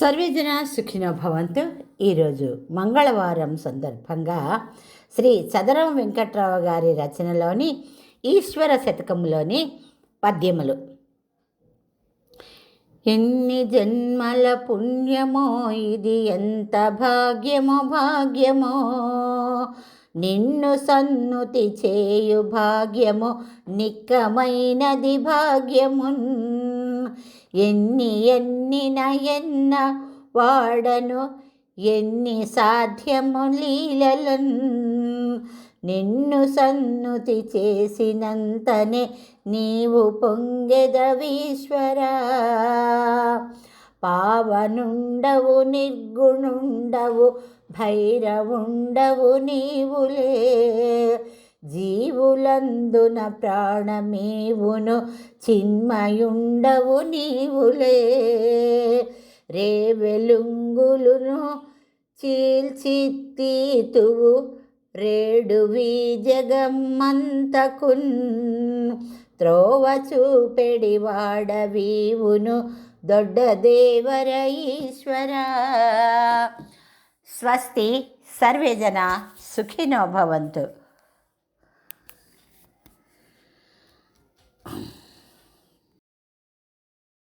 సర్వేజన సుఖినో భవంతు. ఈరోజు మంగళవారం సందర్భంగా శ్రీ చదరం వెంకట్రావు గారి రచనలోని ఈశ్వర శతకంలోని పద్యములు. ఎన్ని జన్మల పుణ్యమో ఇది ఎంత భాగ్యమో భాగ్యమో. నిన్ను సన్నుతి చేయు భాగ్యము నిక్కమైనది భాగ్యమున్. ఎన్ని ఎన్నిన ఎన్న వాడను ఎన్ని సాధ్యము లీలలన్ నిన్ను సన్నుతి చేసినంతనే నీవు పొంగెదవీశ్వరా పావనుండవు నిర్గుణుండవు భైరవుండవు నీవులే. జీవులందున ప్రాణమేవును చిన్మయుండవు నీవులే. రే వెలుంగులును చీల్చిత్తీతువు రేడువి జగమ్మంతకున్ త్రోవ చూపెడి వాడవీవును దొడ్డ దేవర ఈశ్వర. స్వస్తి సర్వేజన సుఖినో భవంతు.